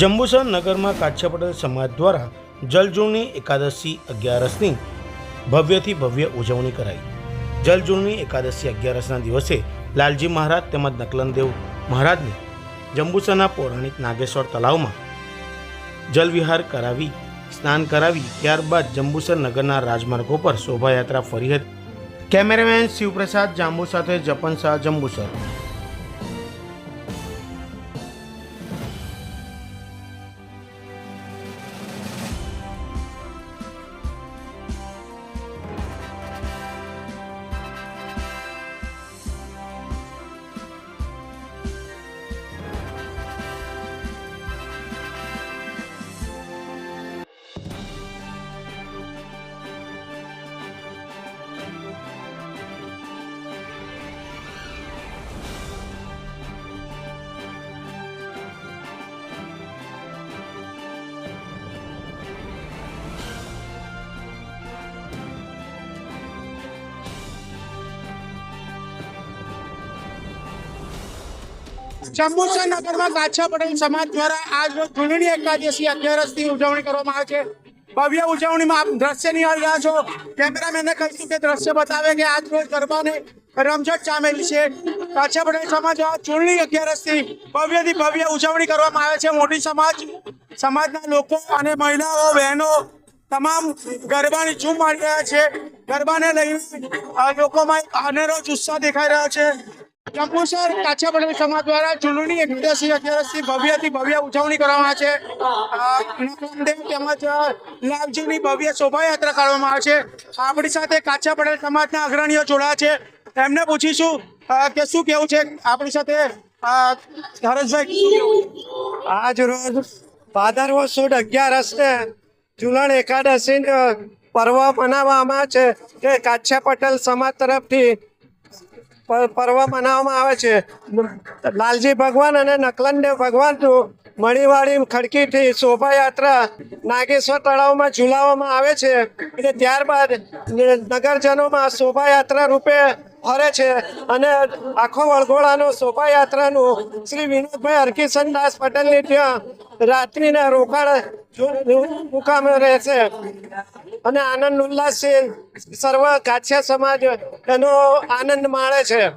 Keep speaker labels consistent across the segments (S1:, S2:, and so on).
S1: જંબુસર નગરમાં કાછા પટેલ સમાજ દ્વારા જલજૂળની એકાદશી અગિયારસની ભવ્યથી ભવ્ય ઉજવણી કરાઈ. જલજૂળની એકાદશી અગિયારસના દિવસે લાલજી મહારાજ તેમજ નકલનદેવ મહારાજને જંબુસરના પૌરાણિક નાગેશ્વર તળાવમાં જલવિહાર કરાવી, સ્નાન કરાવી, ત્યારબાદ જંબુસર નગરના રાજમાર્ગો પર શોભાયાત્રા ફરી હતી. કેમેરામેન શિવપ્રસાદ જાંબુ સાથે જપન શાહ જંબુસર.
S2: જંબુસર નગરમાં કાછા સમાજ દ્વારા આજ રોજ ધૂળેટી એકાદશી અગિયારસની ઉજવણી કરવામાં આવે છે. ભવ્ય ઉજવણીમાં આપ દ્રશ્ય નિહાળી રહ્યા છો. કેમેરામેનને કહીશું કે દ્રશ્ય બતાવે કે આજ રોજ ગરબાને રમઝટ જામેલી છે. કાછા સમાજ આ ચૂંટણી અગિયારસની ભવ્યથી ભવ્ય ઉજવણી કરવામાં આવે છે. મોટી સમાજ, સમાજના લોકો અને મહિલાઓ, બહેનો તમામ ગરબાની ઝૂમ મારી રહ્યા છે. ગરબાને લઈને લોકોમાં અનેરો જુસ્સા દેખાઈ રહ્યો છે. જંબુસર કાછા પટેલ સમાજ દ્વારા ચૂંટણી ભવ્યથી ભવ્ય ઉજવણી કરવામાં આવે છે. તેમજ લાલજીની ભવ્ય શોભાયાત્રા કાઢવામાં આવે છે. આપણી સાથે કાછા સમાજના અગ્રણીઓ જોડાયા છે. એમને પૂછીશું કે શું કેવું છે આપણી સાથે? હરેશભાઈ?
S3: આજ રોજ ભાદરવો સુદ અગિયારસને ઝુલણ એકાદશી પર્વ મનાવવામાં છે. કે કાછા પટેલ સમાજ તરફથી પર્વ મનાવવામાં આવે છે. લાલજી ભગવાન અને નકલનદેવ ભગવાનનું મણીવાળી ખડકીથી શોભાયાત્રા નાગેશ્વર તળાવમાં ઝુલાવવામાં આવે છે અને ત્યારબાદ નગરજનોમાં શોભાયાત્રા રૂપે ફરે છે અને આખો વળગોળાનો શોભાયાત્રાનું શ્રી વિનોદભાઈ હરકિશન દાસ પટેલની ત્યાં રાત્રિના રોકાણ જો- મુકામે રહેશે. અને આનંદ ઉલ્લાસથી સર્વ કાછિયા સમાજ એનો આનંદ માણે છે.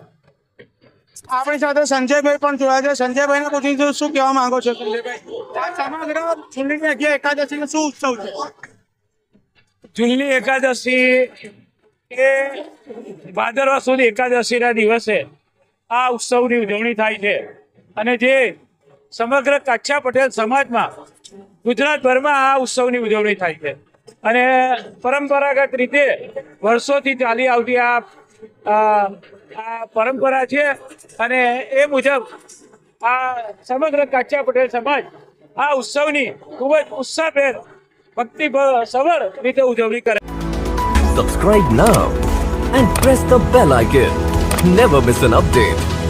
S2: આપણી સાથે સંજયભાઈ પણ જોયા છે. સંજયભાઈને પૂછીશું શું કહેવા માંગો છો? સંજયભાઈ આ સમગ્ર ચૂંટણી અગિયાર એકાદશીનો શું ઉત્સવ છે?
S4: જૂનની એકાદશી એ ભાદરવા સુધી એકાદશીના દિવસે આ ઉત્સવની ઉજવણી થાય છે. અને જે સમગ્ર કચ્છા પટેલ સમાજમાં ગુજરાતભરમાં આ ઉત્સવની ઉજવણી થાય છે. અને પરંપરાગત રીતે વર્ષોથી ચાલી આવતી આ પરંપરા છે અને એ મુજબ આ સમગ્ર કચ્છા પટેલ સમાજ આ ઉત્સવની ખૂબ જ ઉત્સાહભેર ભક્તિ સવળ રીતે ઉજવણી કરે.
S5: Subscribe now and press the bell icon never miss an update.